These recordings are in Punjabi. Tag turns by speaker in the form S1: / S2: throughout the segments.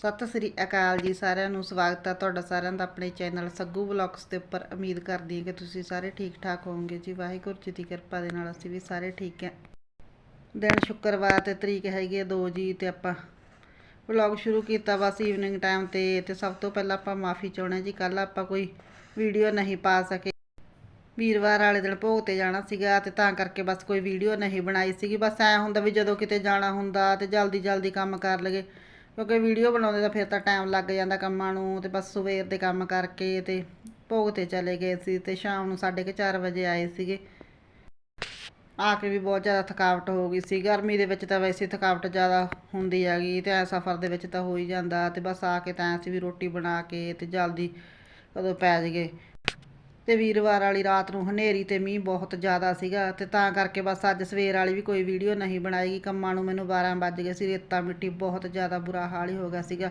S1: ਸਤਿ ਸ੍ਰੀ ਅਕਾਲ ਜੀ ਸਾਰਿਆਂ ਨੂੰ, ਸਵਾਗਤ ਹੈ ਤੁਹਾਡਾ ਸਾਰਿਆਂ ਦਾ ਆਪਣੇ ਚੈਨਲ ਸੱਗੂ ਵਲੌਗਸ ਦੇ ਉੱਪਰ। ਉਮੀਦ ਕਰਦੀ ਹਾਂ ਕਿ ਤੁਸੀਂ ਸਾਰੇ ਠੀਕ ਠਾਕ ਹੋਵੋਗੇ ਜੀ। ਵਾਹਿਗੁਰੂ ਜੀ ਦੀ ਕਿਰਪਾ ਦੇ ਨਾਲ ਅਸੀਂ ਵੀ ਸਾਰੇ ਠੀਕ ਹਾਂ। ਦਿਨ ਸ਼ੁੱਕਰਵਾਰ ਤੇ ਤਰੀਕ ਹੈਗੀ ਹੈ 2 ਜੀ ਤੇ ਆਪਾਂ ਵਲੌਗ ਸ਼ੁਰੂ ਕੀਤਾ ਬਸ ਈਵਨਿੰਗ ਟਾਈਮ ਤੇ ਤੇ ਸਭ ਤੋਂ ਪਹਿਲਾਂ ਆਪਾਂ ਮਾਫੀ ਚਾਹੁੰਦੇ ਜੀ। ਕੱਲ ਆਪਾਂ ਕੋਈ ਵੀਡੀਓ ਨਹੀਂ ਪਾ ਸਕੇ। ਵੀਰਵਾਰ ਵਾਲੇ ਦਿਨ ਭੋਗ ਤੇ ਜਾਣਾ ਸੀਗਾ ਤੇ ਤਾਂ ਕਰਕੇ ਬਸ ਕੋਈ ਵੀਡੀਓ ਨਹੀਂ ਬਣਾਈ ਸੀਗੀ। ਬਸ ਐ ਹੁੰਦਾ ਵੀ ਜਦੋਂ ਕਿਤੇ ਜਾਣਾ ਹੁੰਦਾ ਤੇ ਜਲਦੀ ਜਲਦੀ ਕੰਮ ਕਰ ਲਗੇ ਕਿਉਂਕਿ ਵੀਡੀਓ ਬਣਾਉਂਦੇ ਤਾਂ ਫਿਰ ਤਾਂ ਟਾਈਮ ਲੱਗ ਜਾਂਦਾ ਕੰਮਾਂ ਨੂੰ ਤੇ ਬਸ ਸਵੇਰ ਦੇ ਕੰਮ ਕਰਕੇ ਤੇ ਭੋਗ ਤੇ ਚਲੇ ਗਏ ਸੀ ਤੇ ਸ਼ਾਮ ਨੂੰ 4:30 ਵਜੇ ਆਏ ਸੀਗੇ। ਆ ਕੇ ਵੀ ਬਹੁਤ ਜ਼ਿਆਦਾ ਥਕਾਵਟ ਹੋ ਗਈ ਸੀ। ਗਰਮੀ ਦੇ ਵਿੱਚ ਤਾਂ ਵੈਸੇ ਥਕਾਵਟ ਜ਼ਿਆਦਾ ਹੁੰਦੀ ਹੈਗੀ ਤੇ ਐ ਸਫ਼ਰ ਦੇ ਵਿੱਚ ਤਾਂ ਹੋ ਹੀ ਜਾਂਦਾ ਤੇ ਬਸ ਆ ਕੇ ਤਾਂ ਅਸੀਂ ਵੀ ਰੋਟੀ ਬਣਾ ਕੇ ਤੇ ਜਲਦੀ ਕਦੋਂ ਪੈ ਜਗੇ ਤੇ ਵੀਰਵਾਰ ਵਾਲੀ ਰਾਤ ਨੂੰ ਹਨੇਰੀ ਤੇ ਮੀਂਹ ਬਹੁਤ ਜ਼ਿਆਦਾ ਸੀਗਾ ਤੇ ਤਾਂ ਕਰਕੇ ਬਸ ਅੱਜ ਸਵੇਰ ਵਾਲੀ ਵੀ ਕੋਈ ਵੀਡੀਓ ਨਹੀਂ ਬਣਾਏਗੀ ਕੰਮਾਂ ਨੂੰ ਮੈਨੂੰ 12 ਵੱਜ ਗਏ ਸੀ, ਰੇਤਾ ਮਿੱਟੀ ਬਹੁਤ ਜ਼ਿਆਦਾ ਬੁਰਾ ਹਾਲ ਹੀ ਹੋ ਗਿਆ ਸੀਗਾ।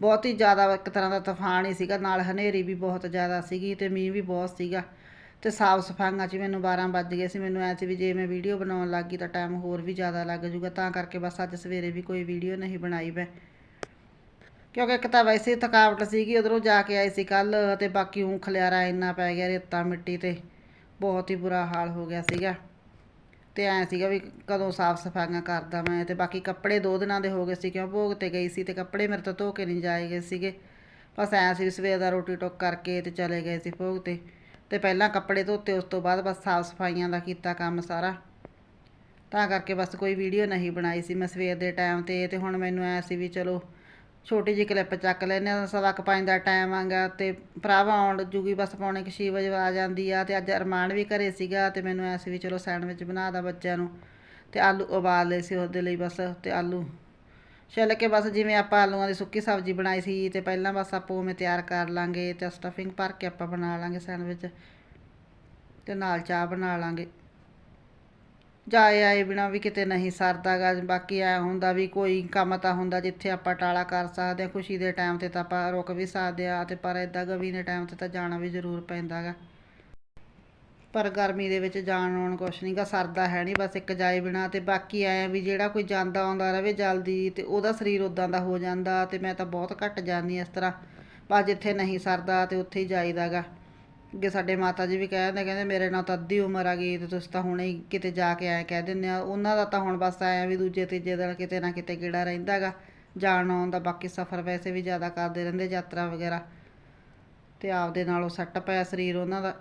S1: ਬਹੁਤ ਹੀ ਜ਼ਿਆਦਾ ਇੱਕ ਤਰ੍ਹਾਂ ਦਾ ਤੂਫਾਨ ਹੀ ਸੀਗਾ, ਨਾਲ ਹਨੇਰੀ ਵੀ ਬਹੁਤ ਜ਼ਿਆਦਾ ਸੀਗੀ ਤੇ ਮੀਂਹ ਵੀ ਬਹੁਤ ਸੀਗਾ। ਤੇ ਸਾਫ਼ ਸਫਾਈਆਂ 'ਚ ਮੈਨੂੰ 12 ਵੱਜ ਗਏ ਸੀ, ਮੈਨੂੰ ਐ ਸੀ ਵੀ ਜੇ ਮੈਂ ਵੀਡੀਓ ਬਣਾਉਣ ਲੱਗੀ ਤਾਂ ਟਾਈਮ ਹੋਰ ਵੀ ਜ਼ਿਆਦਾ ਲੱਗ ਜਾਊਗਾ, ਤਾਂ ਕਰਕੇ ਬਸ ਅੱਜ ਸਵੇਰੇ ਵੀ ਕੋਈ ਵੀਡੀਓ ਨਹੀਂ ਬਣਾਈ ਮੈਂ। ਕਿਉਂਕਿ ਇੱਕ ਤਾਂ ਵੈਸੇ ਥਕਾਵਟ ਸੀਗੀ, ਉਧਰੋਂ ਜਾ ਕੇ ਆਏ ਸੀ ਕੱਲ ਤੇ ਬਾਕੀ ਊਂ ਖਲਿਆਰਾ ਇੰਨਾ ਪੈ ਗਿਆ ਰੇਤਾ ਮਿੱਟੀ ਤੇ, ਬਹੁਤ ਹੀ ਬੁਰਾ ਹਾਲ ਹੋ ਗਿਆ ਸੀਗਾ। ਤੇ ਐ ਸੀਗਾ ਵੀ ਕਦੋਂ ਸਾਫ਼ ਸਫਾਈਆਂ ਕਰਦਾ ਮੈਂ ਤੇ ਬਾਕੀ ਕੱਪੜੇ ਦੋ ਦਿਨਾਂ ਦੇ ਹੋ ਗਏ ਸੀ, ਕਿਉਂ ਭੋਗ ਤੇ ਗਈ ਸੀ ਤੇ ਕੱਪੜੇ ਮੇਰੇ ਤੋਂ ਧੋ ਕੇ ਨਹੀਂ ਜਾਏ ਗਏ ਸੀਗੇ। ਬਸ ਐ ਸੀ ਵੀ ਸਵੇਰ ਦਾ ਰੋਟੀ ਟੋਕ ਕਰਕੇ ਤੇ ਚਲੇ ਗਏ ਸੀ ਭੋਗ ਤੇ ਤੇ ਪਹਿਲਾਂ ਕੱਪੜੇ ਧੋਤੇ, ਉਸ ਤੋਂ ਬਾਅਦ ਬਸ ਸਾਫ਼ ਸਫਾਈਆਂ ਦਾ ਕੀਤਾ ਕੰਮ ਸਾਰਾ। ਤਾਂ ਕਰਕੇ ਬਸ ਕੋਈ ਵੀਡੀਓ ਨਹੀਂ ਬਣਾਈ ਸੀ ਮੈਂ ਸਵੇਰ ਦੇ ਟਾਈਮ ਤੇ ਤੇ ਹੁਣ ਮੈਨੂੰ ਐ ਸੀ ਵੀ ਚਲੋ ਛੋਟੀ ਜਿਹੀ ਕਲਿੱਪ ਚੱਕ ਲੈਂਦੇ ਹਾਂ, ਸਵਾ ਕੁ ਪੰਜ ਦਾ ਟਾਈਮ ਆਗਾ ਤੇ ਭਰਾਵਾ ਆਉਣ ਜੂਗੀ ਬਸ ਪੌਣੇ ਕੁ ਛੇ ਵਜੇ ਆ ਜਾਂਦੀ ਆ ਅਤੇ ਅੱਜ ਅਰਮਾਨ ਵੀ ਘਰੇ ਸੀਗਾ ਅਤੇ ਮੈਨੂੰ ਐ ਸੀ ਵੀ ਚਲੋ ਸੈਂਡਵਿਚ ਬਣਾ ਦਾ ਬੱਚਿਆਂ ਨੂੰ ਅਤੇ ਆਲੂ ਉਬਾਲ ਲਏ ਸੀ ਉਹਦੇ ਲਈ ਬਸ ਅਤੇ ਆਲੂ ਛਿੱਲ ਕੇ ਬਸ ਜਿਵੇਂ ਆਪਾਂ ਆਲੂਆਂ ਦੀ ਸੁੱਕੀ ਸਬਜ਼ੀ ਬਣਾਈ ਸੀ ਅਤੇ ਪਹਿਲਾਂ ਬਸ ਆਪਾਂ ਉਵੇਂ ਤਿਆਰ ਕਰ ਲਾਂਗੇ ਤੇ ਸਟਫਿੰਗ ਭਰ ਕੇ ਆਪਾਂ ਬਣਾ ਲਾਂਗੇ ਸੈਂਡਵਿਚ ਅਤੇ ਨਾਲ ਚਾਹ ਬਣਾ ਲਾਂਗੇ। ਜਾਏ ਆਏ ਬਿਨਾ ਵੀ ਕਿਤੇ ਨਹੀਂ ਸਰਦਾ ਗਾ ਬਾਕੀ ਐ ਹੁੰਦਾ ਵੀ ਕੋਈ ਕੰਮ ਤਾਂ ਹੁੰਦਾ ਜਿੱਥੇ ਆਪਾਂ ਟਾਲਾ ਕਰ ਸਕਦੇ ਹਾਂ, ਖੁਸ਼ੀ ਦੇ ਟਾਈਮ ਤੇ ਤਾਂ ਆਪਾਂ ਰੁਕ ਵੀ ਸਕਦੇ ਆ ਤੇ ਪਰ ਇਦਾਂ ਗਵੀ ਦੇ ਟਾਈਮ ਤੇ ਤਾਂ ਜਾਣਾ ਵੀ ਜ਼ਰੂਰ ਪੈਂਦਾ ਗਾ ਪਰ ਗਰਮੀ ਦੇ ਵਿੱਚ ਜਾਣ ਆਉਣ ਕੁਛ ਨਹੀਂ ਗਾ ਸਰਦਾ ਹੈ ਨਹੀਂ, ਬਸ ਇੱਕ ਜਾਏ ਬਿਨਾ ਤੇ ਬਾਕੀ ਐ ਵੀ ਜਿਹੜਾ ਕੋਈ ਜਾਂਦਾ ਆਉਂਦਾ ਰਵੇ ਜਲਦੀ ਤੇ ਉਹਦਾ ਸਰੀਰ ਉਦਾਂ ਦਾ ਹੋ ਜਾਂਦਾ ਤੇ ਮੈਂ ਤਾਂ ਬਹੁਤ ਘੱਟ ਜਾਂਦੀ ਇਸ ਤਰ੍ਹਾਂ। ਪਰ ਜਿੱਥੇ ਨਹੀਂ ਸਰਦਾ ਤੇ ਉੱਥੇ ਹੀ ਜਾਈਦਾਗਾ। ਅੱਗੇ ਸਾਡੇ ਮਾਤਾ ਜੀ ਵੀ ਕਹਿੰਦੇ ਕਹਿੰਦੇ ਮੇਰੇ ਨਾਲ ਤਾਂ ਅੱਧੀ ਉਮਰ ਆ ਗਈ, ਤੇ ਤੁਸੀਂ ਤਾਂ ਹੁਣੇ ਹੀ ਕਿਤੇ ਜਾ ਕੇ ਆਏ ਕਹਿ ਦਿੰਦੇ ਆ। ਉਹਨਾਂ ਦਾ ਤਾਂ ਹੁਣ ਬਸ ਆਇਆ ਵੀ ਦੂਜੇ, ਤੀਜੇ ਦਿਨ ਕਿਤੇ ਨਾ ਕਿਤੇ ਕਿਹੜਾ ਰਹਿੰਦਾਗਾ ਜਾਣ ਆਉਣ ਦਾ ਬਾਕੀ ਸਫ਼ਰ ਵੈਸੇ ਵੀ ਜ਼ਿਆਦਾ ਕਰਦੇ ਰਹਿੰਦੇ, ਯਾਤਰਾ ਵਗੈਰਾ। ਤੇ ਆਪਦੇ ਨਾਲੋਂ ਸੱਟ ਪਿਆ ਸਰੀਰ ਉਹਨਾਂ ਦਾ।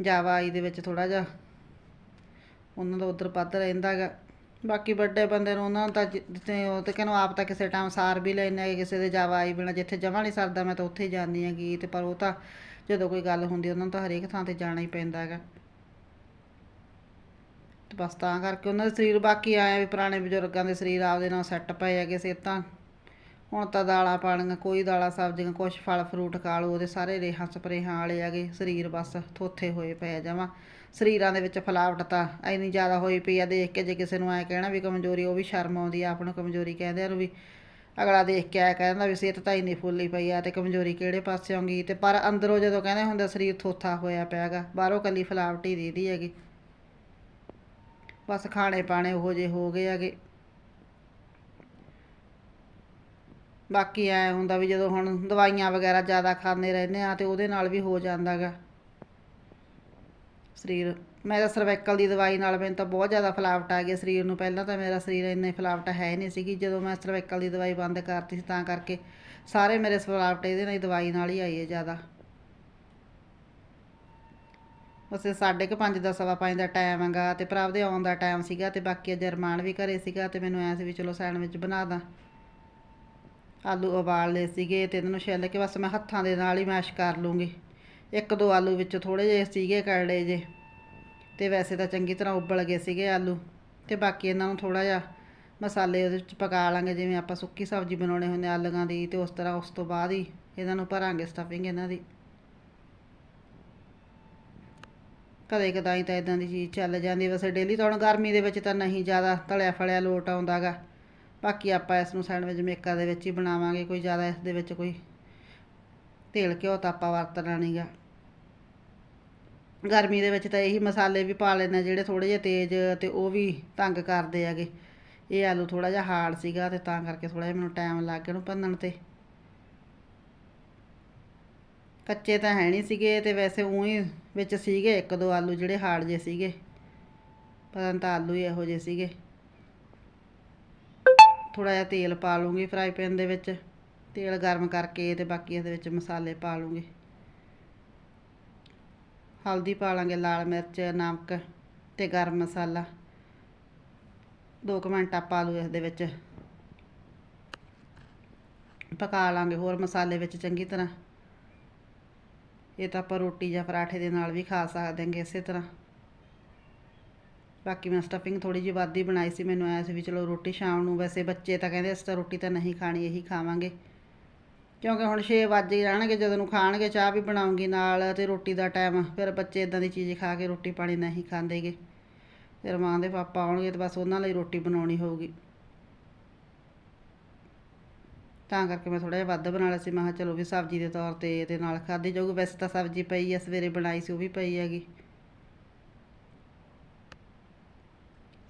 S1: ਜਾਵਾ ਆਈ ਦੇ ਵਿੱਚ ਥੋੜਾ ਜਿਹਾ। ਉਹਨਾਂ ਦਾ ਉਧਰ ਵੱਧ ਰਹਿੰਦਾਗਾ ਬਾਕੀ ਵੱਡੇ ਬੰਦੇ ਨੂੰ ਉਹਨਾਂ ਨੂੰ ਤਾਂ ਜਿੱਥੇ ਉਹ ਤੇ ਕਹਿੰਦੇ ਆਪ ਤਾਂ ਕਿਸੇ ਟਾਈਮ ਸਾਰ ਵੀ ਲੈਣੇ ਆ, ਕਿਸੇ ਦੇ ਜਾਵਾ ਆਈ ਬਿਨਾ ਜਿੱਥੇ ਜਮਾ ਨਹੀਂ ਸਰਦਾ, ਮੈਂ ਤਾਂ ਉੱਥੇ ਹੀ ਜਾਂਦੀ ਹੈਗੀ। ਤੇ ਪਰ ਉਹ ਤਾਂ ਜਦੋਂ ਕੋਈ ਗੱਲ ਹੁੰਦੀ ਉਹਨਾਂ ਨੂੰ ਤਾਂ ਹਰੇਕ ਥਾਂ ਤੇ ਜਾਣਾ ਹੀ ਪੈਂਦਾ ਹੈਗਾ। ਤੇ ਬਸ ਤਾਂ ਕਰਕੇ ਉਹਨਾਂ ਦੇ ਸਰੀਰ ਬਾਕੀ ਆਇਆ ਵੀ ਪੁਰਾਣੇ ਬਜ਼ੁਰਗਾਂ ਦੇ ਸਰੀਰ ਆਪਦੇ ਨਾਲ ਸੈੱਟ ਪਏ ਹੈਗੇ ਸਿਹਤਾਂ। ਹੁਣ ਤਾਂ ਦਾਲਾਂ ਪਾਣੀਆਂ, ਕੋਈ ਦਾਲਾਂ, ਸਬਜ਼ੀਆਂ, ਕੁਛ ਫਲ ਫਰੂਟ ਖਾ ਲਓ, ਉਹਦੇ ਸਾਰੇ ਰੇਹਾਂ, ਸਪਰੇਹਾਂ ਵਾਲੇ ਹੈਗੇ, ਸਰੀਰ ਬਸ ਥੋਥੇ ਹੋਏ ਪਏ ਜਾਵਾਂ ਸਰੀਰਾਂ ਦੇ ਵਿੱਚ ਫਲਾਵਟ ਤਾਂ ਇੰਨੀ ਜ਼ਿਆਦਾ ਹੋਈ ਪਈ ਆ, ਦੇਖ ਕੇ ਜੇ ਕਿਸੇ ਨੂੰ ਐ ਕਹਿਣਾ ਵੀ ਕਮਜ਼ੋਰੀ, ਉਹ ਵੀ ਸ਼ਰਮ ਆਉਂਦੀ ਆ, ਆਪ ਨੂੰ ਕਮਜ਼ੋਰੀ ਕਹਿੰਦੇ ਆ ਨੂੰ ਵੀ। ਅਗਲਾ ਦੇਖ ਕੇ ਆਇਆ ਕਹਿੰਦਾ ਵੀ ਸਿਹਤ ਤਾਂ ਇੰਨੀ ਫੁੱਲੀ ਪਈ ਆ ਤੇ ਕਮਜ਼ੋਰੀ ਕਿਹੜੇ ਪਾਸੇ ਆਉਂਗੀ ਤੇ ਪਰ ਅੰਦਰੋਂ ਜਦੋਂ ਕਹਿੰਦੇ ਹੁੰਦੇ ਸਰੀਰ ਥੋਥਾ ਹੋਇਆ ਪਿਆਗਾ, ਬਾਹਰੋਂ ਕੱਲੀ ਫਲਾਵਟ ਹੀ ਦੀਦੀ ਹੈਗੀ। ਬਸ ਖਾਣੇ ਪਾਣੇ ਉਹੋ ਜਿਹੇ ਹੋ ਗਏ ਹੈਗੇ। ਬਾਕੀ ਐ ਹੁੰਦਾ ਵੀ ਜਦੋਂ ਹੁਣ ਦਵਾਈਆਂ ਵਗੈਰਾ ਜ਼ਿਆਦਾ ਖਾਂਦੇ ਰਹਿੰਦੇ ਆ ਤੇ ਉਹਦੇ ਨਾਲ ਵੀ ਹੋ ਜਾਂਦਾਗਾ ਸਰੀਰ ਮੈਂ ਤਾਂ ਸਰਵਾਈਕਲ ਦੀ ਦਵਾਈ ਨਾਲ ਮੈਨੂੰ ਤਾਂ ਬਹੁਤ ਜ਼ਿਆਦਾ ਫਲਾਵਟ ਆ ਗਈ ਸਰੀਰ ਨੂੰ। ਪਹਿਲਾਂ ਤਾਂ ਮੇਰਾ ਸਰੀਰ ਇੰਨੇ ਫਲਾਵਟ ਹੈ ਹੀ ਨਹੀਂ ਸੀਗੀ ਜਦੋਂ ਮੈਂ ਸਰਵਾਈਕਲ ਦੀ ਦਵਾਈ ਬੰਦ ਕਰਤੀ ਸੀ ਤਾਂ ਕਰਕੇ ਸਾਰੇ ਮੇਰੇ ਫਲਾਵਟ ਇਹਦੇ ਨਾਲ ਹੀ ਦਵਾਈ ਨਾਲ ਹੀ ਆਈ ਹੈ ਜ਼ਿਆਦਾ। ਉਸੇ ਸਾਢੇ ਕੁ ਪੰਜ ਦਾ ਸਵਾ ਪੰਜ ਦਾ ਟਾਈਮ ਹੈਗਾ ਤੇ ਭਰਾ ਦੇ ਆਉਣ ਦਾ ਟਾਈਮ ਸੀਗਾ ਤੇ ਬਾਕੀ ਅੱਜ ਅਰਮਾਨ ਵੀ ਘਰੇ ਸੀਗਾ ਤੇ ਮੈਨੂੰ ਐਂ ਸੀ ਵੀ ਚਲੋ ਸੈਂਡਵਿਚ ਬਣਾ ਦਾਂ। ਆਲੂ ਉਬਾਲ ਲਏ ਸੀਗੇ ਤੇ ਇਹਨਾਂ ਨੂੰ ਛਿੱਲ ਕੇ ਬਸ ਮੈਂ ਹੱਥਾਂ ਦੇ ਨਾਲ ਹੀ ਮੈਸ਼ ਕਰ ਲੂੰਗੀ। ਇੱਕ ਦੋ ਆਲੂ ਵਿੱਚ ਥੋੜੇ ਜਿਹੇ ਸੀਗੇ ਕਰੜੇ ਜੇ ਤੇ ਵੈਸੇ ਤਾਂ ਚੰਗੀ ਤਰ੍ਹਾਂ ਉਬਲ ਗਏ ਸੀਗੇ ਆਲੂ ਤੇ ਬਾਕੀ ਇਹਨਾਂ ਨੂੰ ਥੋੜਾ ਜਿਹਾ ਮਸਾਲੇ ਉਹਦੇ ਵਿੱਚ ਪਕਾ ਲਾਂਗੇ, ਜਿਵੇਂ ਆਪਾਂ ਸੁੱਕੀ ਸਬਜ਼ੀ ਬਣਾਉਣੇ ਹੁੰਦੇ ਆਲੂਆਂ ਦੀ ਤੇ ਉਸ ਤਰ੍ਹਾਂ ਉਸ ਤੋਂ ਬਾਅਦ ਹੀ ਇਹਨਾਂ ਨੂੰ ਭਰਾਂਗੇ ਸਟਫਿੰਗ ਇਹਨਾਂ ਦੀ। ਕਦੇ ਕਦਾਈ ਤਾਂ ਇਦਾਂ ਦੀ ਚੀਜ਼ ਚੱਲ ਜਾਂਦੀ, ਵੈਸੇ ਡੇਲੀ ਤਾਂ ਹੁਣ ਗਰਮੀ ਦੇ ਵਿੱਚ ਤਾਂ ਨਹੀਂ ਜ਼ਿਆਦਾ ਤਲਿਆ ਫਲਿਆ ਲੋਟ ਆਉਂਦਾਗਾ ਬਾਕੀ ਆਪਾਂ ਇਸ ਨੂੰ ਸੈਂਡਵਿਚ ਮੇਕਰ ਦੇ ਵਿੱਚ ਹੀ ਬਣਾਵਾਂਗੇ, ਕੋਈ ਜ਼ਿਆਦਾ ਇਸ ਦੇ ਵਿੱਚ ਕੋਈ ਤੇਲ ਘਿਓ ਤਾਂ ਆਪਾਂ ਵਰਤਣਾ ਨਹੀਂਗਾ ਗਰਮੀ ਦੇ ਵਿੱਚ ਤਾਂ ਇਹੀ ਮਸਾਲੇ ਵੀ ਪਾ ਲੈਂਦੇ ਜਿਹੜੇ ਥੋੜੇ ਜਿਹੇ ਤੇਜ਼ ਅਤੇ ਉਹ ਵੀ ਤੰਗ ਕਰਦੇ ਹੈਗੇ। ਇਹ ਆਲੂ ਥੋੜਾ ਜਿਹਾ ਹਾਰਡ ਸੀਗਾ ਤੇ ਤਾਂ ਕਰਕੇ ਥੋੜਾ ਜਿਹਾ ਮੈਨੂੰ ਟਾਈਮ ਲੱਗ ਗਿਆ ਉਹਨੂੰ ਭੰਨਣ ਤੇ। ਕੱਚੇ ਤਾਂ ਹੈ ਨਹੀਂ ਸੀਗੇ ਤੇ ਵੈਸੇ ਉਹੀ ਵਿੱਚ ਸੀਗੇ, ਇੱਕ ਦੋ ਆਲੂ ਜਿਹੜੇ ਹਾਰਡ ਜੇ ਸੀਗੇ। ਪਤਾ ਨਹੀਂ ਤਾਂ ਆਲੂ ਹੀ ਇਹੋ ਜਿਹੇ ਸੀਗੇ। ਥੋੜਾ ਜਿਹਾ ਤੇਲ ਪਾ ਲੂੰਗੀ ਫਰਾਈ ਪੈਨ ਦੇ ਵਿੱਚ, ਤੇਲ ਗਰਮ ਕਰਕੇ ਤੇ ਬਾਕੀ ਇਹਦੇ ਵਿੱਚ ਮਸਾਲੇ ਪਾ ਲੂੰਗੀ ਹਲਦੀ ਪਾ ਲਾਂਗੇ, ਲਾਲ ਮਿਰਚ, ਨਮਕ ਤੇ ਗਰਮ ਮਸਾਲਾ। 2 ਮਿੰਟ ਆਪਾਂ ਆਲੂ ਇਸ ਦੇ ਵਿੱਚ ਪਕਾ ਲਾਂਗੇ ਹੋਰ ਮਸਾਲੇ ਵਿੱਚ ਚੰਗੀ ਤਰ੍ਹਾਂ। ਇਹ ਤਾਂ ਆਪਾਂ ਰੋਟੀ ਜਾਂ ਪਰਾਠੇ ਦੇ ਨਾਲ ਵੀ ਖਾ ਸਕਦੇ ਹਾਂਗੇ ਇਸੇ ਤਰ੍ਹਾਂ। ਬਾਕੀ ਮੈਂ ਸਟਫਿੰਗ ਥੋੜੀ ਜਿਹੀ ਵੱਧ ਹੀ ਬਣਾਈ ਸੀ, ਮੈਨੂੰ ਐ ਸੀ ਵੀ ਚਲੋ ਰੋਟੀ ਸ਼ਾਮ ਨੂੰ ਵੈਸੇ ਬੱਚੇ ਤਾਂ ਕਹਿੰਦੇ ਅਸੀਂ ਤਾਂ ਰੋਟੀ ਤਾਂ ਨਹੀਂ ਖਾਣੀ, ਇਹੀ ਖਾਵਾਂਗੇ। ਕਿਉਂਕਿ ਹੁਣ 6 ਵਜ ਹੀ ਜਾਣਗੇ ਜਦੋਂ ਨੂੰ ਖਾਣਗੇ, ਚਾਹ ਵੀ ਬਣਾਉਂਗੀ ਨਾਲ ਤੇ ਰੋਟੀ ਦਾ ਟਾਈਮ ਫਿਰ ਬੱਚੇ ਇਦਾਂ ਦੀ ਚੀਜ਼ ਖਾ ਕੇ ਰੋਟੀ ਪਾਣੀ ਨਹੀਂ ਖਾਂਦੇਗੇ। ਫਿਰ ਮਾਂ ਦੇ ਪਾਪਾ ਆਉਣਗੇ ਤੇ ਬਸ ਉਹਨਾਂ ਲਈ ਰੋਟੀ ਬਣਾਉਣੀ ਹੋਊਗੀ। ਤਾਂ ਕਰਕੇ ਮੈਂ ਥੋੜਾ ਜਿਹਾ ਵੱਧ ਬਣਾ ਲਿਆ ਸੀ। ਮੈਂ ਕਿਹਾ ਚਲੋ ਵੀ ਸਬਜ਼ੀ ਦੇ ਤੌਰ ਤੇ ਇਹਦੇ ਨਾਲ ਖਾਧੀ ਜਾਊਗੀ। ਵੈਸੇ ਤਾਂ ਸਬਜ਼ੀ ਪਈ ਆ, ਸਵੇਰੇ ਬਣਾਈ ਸੀ, ਉਹ ਵੀ ਪਈ ਹੈਗੀ।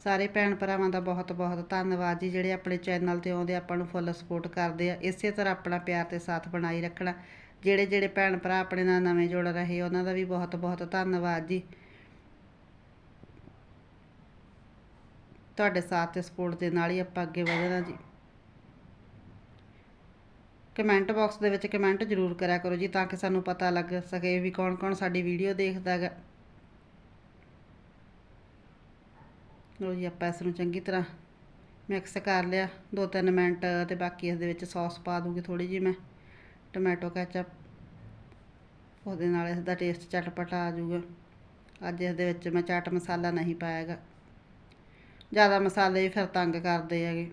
S1: ਸਾਰੇ ਭੈਣ ਭਰਾਵਾਂ ਦਾ ਬਹੁਤ ਬਹੁਤ ਧੰਨਵਾਦ ਜੀ, ਜਿਹੜੇ ਆਪਣੇ ਚੈਨਲ ਤੇ ਆਉਂਦੇ, ਆਪਾਂ ਨੂੰ ਫੁੱਲ ਸਪੋਰਟ ਕਰਦੇ ਆ। ਇਸੇ ਤਰ੍ਹਾਂ ਆਪਣਾ ਪਿਆਰ ਤੇ ਸਾਥ ਬਣਾਈ ਰੱਖਣਾ। ਜਿਹੜੇ ਜਿਹੜੇ ਭੈਣ ਭਰਾ ਆਪਣੇ ਨਾਲ ਨਵੇਂ ਜੁੜ ਰਹੇ, ਉਹਨਾਂ ਦਾ ਵੀ ਬਹੁਤ ਬਹੁਤ ਧੰਨਵਾਦ ਜੀ। ਤੁਹਾਡੇ ਸਾਥ ਤੇ ਸਪੋਰਟ ਦੇ ਨਾਲ ਹੀ ਆਪਾਂ ਅੱਗੇ ਵਧਣਾ ਜੀ। ਕਮੈਂਟ ਬਾਕਸ ਦੇ ਵਿੱਚ ਕਮੈਂਟ ਜ਼ਰੂਰ ਕਰਿਆ ਕਰੋ ਜੀ, ਤਾਂ ਕਿ ਸਾਨੂੰ ਪਤਾ ਲੱਗ ਸਕੇ ਵੀ ਕੌਣ ਕੌਣ ਸਾਡੀ ਵੀਡੀਓ ਦੇਖਦਾ ਹੈਗਾ। ਲੋ ਜੀ ਆਪਾਂ ਇਸ ਨੂੰ ਚੰਗੀ ਤਰ੍ਹਾਂ ਮਿਕਸ ਕਰ ਲਿਆ। ਦੋ ਤਿੰਨ ਮਿੰਟ ਤੇ ਬਾਕੀ ਇਸ ਦੇ ਵਿੱਚ ਸੌਸ ਪਾ ਦੂੰਗੀ ਥੋੜੀ ਜਿਹੀ ਮੈਂ। ਟੋਮੈਟੋ ਕੈਚਅਪ ਉਹਦੇ ਨਾਲ ਇਸ ਦਾ ਟੇਸਟ ਚਟਪਟਾ ਆ ਜਾਊਗਾ। ਅੱਜ ਇਸ ਦੇ ਵਿੱਚ ਮੈਂ ਚਾਟ ਮਸਾਲਾ ਨਹੀਂ ਪਾਇਆਗਾ ਜ਼ਿਆਦਾ ਮਸਾਲੇ ਵੀ ਫਿਰ ਤੰਗ ਕਰਦੇ ਹੈਗੇ।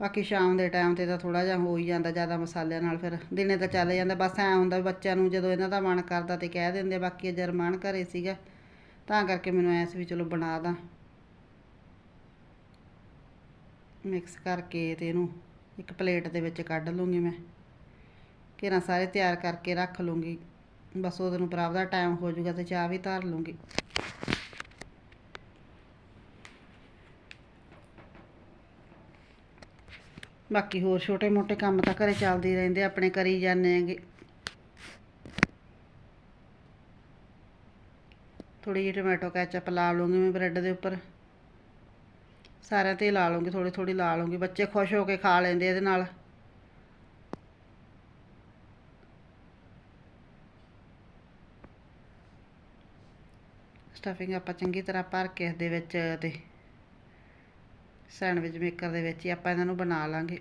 S1: ਬਾਕੀ ਸ਼ਾਮ ਦੇ ਟਾਈਮ ਤੇ ਤਾਂ ਥੋੜਾ ਜਿਹਾ ਹੋ ਹੀ ਜਾਂਦਾ ਜ਼ਿਆਦਾ ਮਸਾਲਿਆਂ ਨਾਲ ਫਿਰ। ਦਿਨੇ ਤਾਂ ਚੱਲ ਜਾਂਦਾ, ਬਸ ਐ ਹੁੰਦਾ ਵੀ ਬੱਚਿਆਂ ਨੂੰ ਜਦੋਂ ਇਹਨਾਂ ਦਾ ਮਨ ਕਰਦਾ ਤੇ ਕਹਿ ਦਿੰਦੇ ਬਾਕੀ ਅੱਜ ਰਮਾਨ ਘਰੇ ਸੀਗਾ। ਤਾਂ ਕਰਕੇ ਮੈਨੂੰ ਐਸ ਵੀ ਚਲੋ ਬਣਾ ਦਾਂ। ਮਿਕਸ ਕਰਕੇ ਤੇ ਇਹਨੂੰ ਇੱਕ ਪਲੇਟ ਦੇ ਵਿੱਚ ਕੱਢ ਲੂੰਗੀ ਮੈਂ। ਘੇਰਾ ਸਾਰੇ ਤਿਆਰ ਕਰਕੇ ਰੱਖ ਲੂੰਗੀ। ਬਸ ਉਹਦੇ ਨੂੰ ਬਰਾਬਰ ਦਾ ਟਾਈਮ ਹੋ ਜਾਊਗਾ ਤੇ ਚਾਹ ਵੀ ਧਾਰ ਲੂੰਗੀ। ਬਾਕੀ ਹੋਰ ਛੋਟੇ ਮੋਟੇ ਕੰਮ ਤਾਂ ਘਰੇ ਚੱਲਦੇ ਰਹਿੰਦੇ ਆਪਣੇ ਕਰੀ ਜਾਂਦੇ ਹੈਗੇ। ਥੋੜੀ ਜਿਹੀ ਟੋਮੈਟੋ ਕੈਚਅਪ ਲਾ ਲੂੰਗੀ ਮੈਂ ਬ੍ਰੈਡ ਦੇ ਉੱਪਰ। ਸਾਰਿਆਂ ਤੇ ਹੀ ਲਾ ਲੂੰਗੀ ਥੋੜੀ ਥੋੜੀ ਲਾ ਲੂੰਗੀ ਬੱਚੇ ਖੁਸ਼ ਹੋ ਕੇ ਖਾ ਲੈਂਦੇ ਇਹਦੇ ਨਾਲ। ਸਟਫਿੰਗ ਆਪਾਂ ਚੰਗੀ ਤਰ੍ਹਾਂ ਭਰ ਕੇ ਇਸ ਦੇ ਵਿੱਚ ਤੇ ਸੈਂਡਵਿਚ ਮੇਕਰ ਦੇ ਵਿੱਚ ਹੀ ਆਪਾਂ ਇਹਨਾਂ ਨੂੰ ਬਣਾ ਲਾਂਗੇ।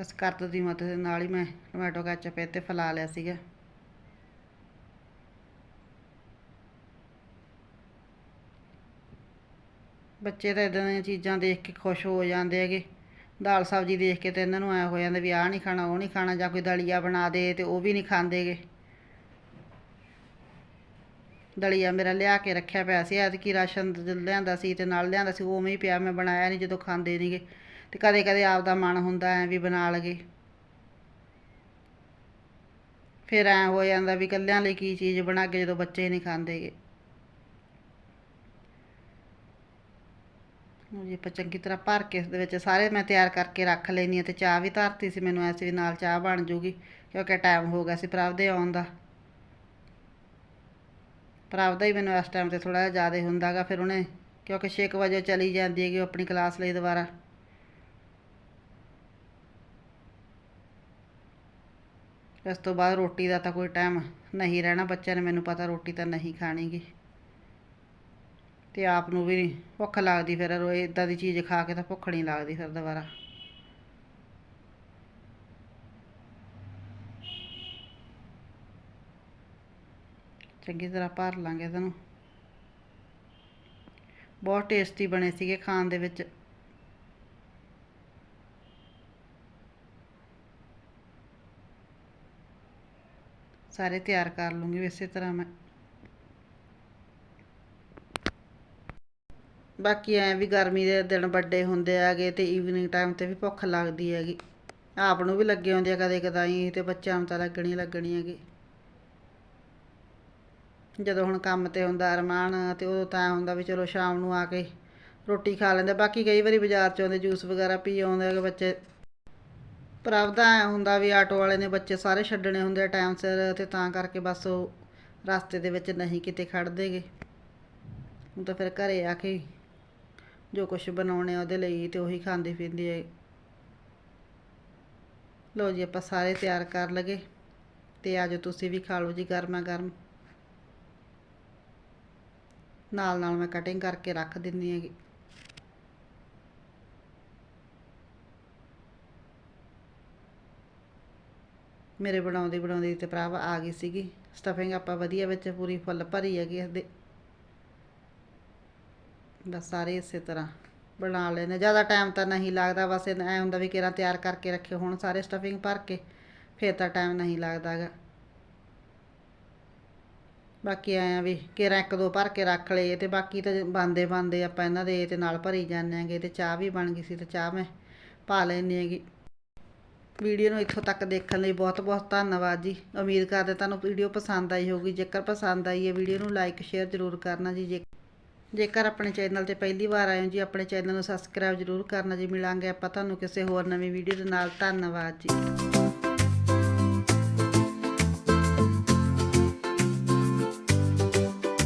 S1: ਬਸ ਕਰਦ ਦੀ ਮਦਦ ਦੇ ਨਾਲ ਹੀ ਮੈਂ ਟੋਮੈਟੋ ਕੈਚਅਪ ਇਹ 'ਤੇ ਫੈਲਾ ਲਿਆ ਸੀਗਾ। ਬੱਚੇ ਤਾਂ ਇਦਾਂ ਦੀਆਂ ਚੀਜ਼ਾਂ ਦੇਖ ਕੇ ਖੁਸ਼ ਹੋ ਜਾਂਦੇ ਹੈਗੇ। ਦਾਲ ਸਬਜ਼ੀ ਦੇਖ ਕੇ ਤੇ ਇਹਨਾਂ ਨੂੰ ਐ ਹੋ ਜਾਂਦਾ ਵੀ ਆਹ ਨਹੀਂ ਖਾਣਾ, ਉਹ ਨਹੀਂ ਖਾਣਾ, ਜਾਂ ਕੋਈ ਦਲੀਆ ਬਣਾ ਦੇ ਤੇ ਉਹ ਵੀ ਨਹੀਂ ਖਾਂਦੇਗੇ ਦਲੀਆ ਮੇਰਾ ਲਿਆ ਕੇ ਰੱਖਿਆ ਪਿਆ ਸੀ, ਐਤਕੀ ਰਾਸ਼ਨ ਜ- ਲਿਆਂਦਾ ਸੀ ਤੇ ਨਾਲ ਲਿਆਂਦਾ ਸੀ, ਉਵੇਂ ਹੀ ਪਿਆ ਮੈਂ ਬਣਾਇਆ ਨਹੀਂ ਜਦੋਂ ਖਾਂਦੇ ਨਹੀਂਗੇ ਤੇ ਕਦੇ ਕਦੇ ਆਪਦਾ ਮਨ ਹੁੰਦਾ ਐ ਵੀ ਬਣਾ ਲਗੇ ਫਿਰ ਐ ਹੋ ਜਾਂਦਾ ਵੀ ਇਕੱਲਿਆਂ ਲਈ ਕੀ ਚੀਜ਼ ਬਣਾ ਕੇ ਜਦੋਂ ਬੱਚੇ ਨਹੀਂ ਖਾਂਦੇਗੇ ਲਓ ਜੀ, ਆਪਾਂ ਚੰਗੀ ਤਰ੍ਹਾਂ ਭਰ ਕੇ ਇਸ ਦੇ ਵਿੱਚ ਸਾਰੇ ਮੈਂ ਤਿਆਰ ਕਰਕੇ ਰੱਖ ਲੈਣੀ ਆ ਤੇ ਚਾਹ ਵੀ ਧਰਤੀ ਸੀ, ਮੈਨੂੰ ਐਸੇ ਵੀ ਨਾਲ ਚਾਹ ਬਣ ਜੂਗੀ, ਕਿਉਂਕਿ ਟਾਈਮ ਹੋ ਗਿਆ ਸੀ ਪ੍ਰਭ ਦੇ ਆਉਣ ਦਾ। ਪ੍ਰਭ ਦਾ ਹੀ ਮੈਨੂੰ ਇਸ ਟਾਈਮ ਤੇ ਥੋੜਾ ਜਿਹਾ ਜ਼ਿਆਦਾ ਹੁੰਦਾਗਾ ਫਿਰ ਉਹਨੇ, ਕਿਉਂਕਿ 6 ਵਜੇ ਚਲੀ ਜਾਂਦੀ ਹੈਗੀ ਉਹ ਆਪਣੀ ਕਲਾਸ ਲਈ ਦੁਬਾਰਾ। ਇਸ ਤੋਂ ਬਾਅਦ ਰੋਟੀ ਦਾ ਤਾਂ ਕੋਈ ਟਾਈਮ ਨਹੀਂ ਰਹਿਣਾ, ਬੱਚਿਆਂ ਨੇ ਮੈਨੂੰ ਪਤਾ ਰੋਟੀ ਤਾਂ ਨਹੀਂ ਖਾਣੀਗੀ। ਤੇ ਆਪ ਨੂੰ ਵੀ ਭੁੱਖ ਲੱਗਦੀ ਫਿਰ ਰੋ ਇਦਾਂ ਦੀ ਚੀਜ਼ ਖਾ ਕੇ ਤਾਂ ਭੁੱਖ ਨਹੀਂ ਲੱਗਦੀ ਫਿਰ ਦੁਬਾਰਾ। ਚੰਗੀ ਤਰ੍ਹਾਂ ਭਰ ਲਾਂਗੇ ਇਹਨੂੰ। ਬਹੁਤ ਟੇਸਟੀ ਬਣੇ ਸੀਗੇ ਖਾਣ ਦੇ ਵਿੱਚ। ਸਾਰੇ ਤਿਆਰ ਕਰ ਲੂੰਗੀ ਇਸੇ ਤਰ੍ਹਾਂ ਮੈਂ। ਬਾਕੀ ਐ ਵੀ ਗਰਮੀ ਦੇ ਦਿਨ ਵੱਡੇ ਹੁੰਦੇ ਆਗੇ ਤੇ ਈਵਨਿੰਗ ਟਾਈਮ ਤੇ ਵੀ ਭੁੱਖ ਲੱਗਦੀ ਹੈਗੀ। ਆਪ ਨੂੰ ਵੀ ਲੱਗੇ ਹੁੰਦੇ ਆ ਕਦੇ ਕਦਾਈ, ਤੇ ਬੱਚਿਆਂ ਨੂੰ ਤਾਂ ਲੱਗਣੀ ਲੱਗਣੀ ਹੈਗੀ। ਜਦੋਂ ਹੁਣ ਕੰਮ ਤੇ ਹੁੰਦਾ ਅਰਮਾਨ, ਤੇ ਉਦੋਂ ਤਾਂ ਹੁੰਦਾ ਵੀ ਚਲੋ ਸ਼ਾਮ ਨੂੰ ਆ ਕੇ ਰੋਟੀ ਖਾ ਲੈਂਦੇ ਬਾਕੀ ਕਈ ਵਾਰੀ ਬਾਜ਼ਾਰ ਚ ਆਉਂਦੇ, ਜੂਸ ਵਗੈਰਾ ਪੀ ਆਉਂਦੇ ਹੈਗੇ ਬੱਚੇ। ਪ੍ਰਭ ਦਾ ਐਂ ਹੁੰਦਾ ਵੀ ਆਟੋ ਵਾਲੇ ਨੇ ਬੱਚੇ ਸਾਰੇ ਛੱਡਣੇ ਹੁੰਦੇ ਆ ਟਾਈਮ ਸਿਰ ਤੇ ਤਾਂ ਕਰਕੇ ਬਸ ਉਹ ਰਸਤੇ ਦੇ ਵਿੱਚ ਨਹੀਂ ਕਿਤੇ ਖੜਦੇਗੇ ਹੁਣ ਤਾਂ ਫਿਰ ਘਰੇ ਆ ਕੇ ਜੋ ਕੁਝ ਬਣਾਉਣੇ ਆ ਉਹਦੇ ਲਈ ਤੇ ਉਹੀ ਖਾਂਦੀ ਪੀਂਦੀ ਹੈ ਲੋ ਜੀ, ਆਪਾਂ ਸਾਰੇ ਤਿਆਰ ਕਰ ਲਗੇ ਤੇ ਆਜੋ ਤੁਸੀਂ ਵੀ ਖਾ ਲਓ ਜੀ ਗਰਮਾ ਗਰਮ। ਨਾਲ ਨਾਲ ਮੈਂ ਕਟਿੰਗ ਕਰਕੇ ਰੱਖ ਦਿੰਦੀ ਹੈਗੀ। ਮੇਰੇ ਬਣਾਉਂਦੀ ਬਣਾਉਂਦੀ ਤੇ ਭਰਾਵ ਆ ਗਈ ਸੀਗੀ। ਸਟਫਿੰਗ ਆਪਾਂ ਵਧੀਆ ਵਿੱਚ ਪੂਰੀ ਫੁੱਲ ਭਰੀ ਹੈਗੀ ਇਹਦੇ ਬਸ ਸਾਰੇ ਇਸੇ ਤਰ੍ਹਾਂ ਬਣਾ ਲੈਣੇ ਜ਼ਿਆਦਾ ਟਾਈਮ ਤਾਂ ਨਹੀਂ ਲੱਗਦਾ, ਬਸ ਐ ਹੁੰਦਾ ਵੀ ਕਿਰਾਂ ਤਿਆਰ ਕਰਕੇ ਰੱਖਿਓ ਹੁਣ ਸਾਰੇ ਸਟਫਿੰਗ ਭਰ ਕੇ, ਫਿਰ ਤਾਂ ਟਾਈਮ ਨਹੀਂ ਲੱਗਦਾ ਗਾ ਬਾਕੀ ਆਇਆ ਵੀ ਕਿਰਾਂ ਇੱਕ ਦੋ ਭਰ ਕੇ ਰੱਖ ਲਏ, ਤੇ ਬਾਕੀ ਤਾਂ ਬੰਦੇ ਬੰਦੇ ਆਪਾਂ ਇਹਨਾਂ ਦੇ ਤੇ ਨਾਲ ਭਰੀ ਜਾਂਦੇ ਆਂਗੇ ਤੇ ਚਾਹ ਵੀ ਬਣ ਗਈ ਸੀ ਤੇ ਚਾਹ ਮੈਂ ਪਾ ਲੈਣੀ ਹੈਗੀ। ਵੀਡੀਓ ਨੂੰ ਇੱਥੋਂ ਤੱਕ ਦੇਖਣ ਲਈ ਬਹੁਤ ਬਹੁਤ ਧੰਨਵਾਦ ਜੀ। ਉਮੀਦ ਕਰਦੇ ਤੁਹਾਨੂੰ ਵੀਡੀਓ ਪਸੰਦ ਆਈ ਹੋਊਗੀ। ਜੇਕਰ ਪਸੰਦ ਆਈ ਹੈ ਵੀਡੀਓ ਨੂੰ ਲਾਈਕ, ਸ਼ੇਅਰ ਜ਼ਰੂਰ ਕਰਨਾ ਜੀ। ਜੇ ਜੇਕਰ ਆਪਣੇ ਚੈਨਲ ਤੇ ਪਹਿਲੀ ਵਾਰ ਆਏ ਹੋ ਜੀ, ਆਪਣੇ ਚੈਨਲ ਨੂੰ ਸਬਸਕ੍ਰਾਈਬ ਜ਼ਰੂਰ ਕਰਨਾ ਜੀ। ਮਿਲਾਂਗੇ ਆਪਾਂ ਤੁਹਾਨੂੰ ਕਿਸੇ ਹੋਰ ਨਵੀਂ ਵੀਡੀਓ ਦੇ ਨਾਲ। ਧੰਨਵਾਦ ਜੀ।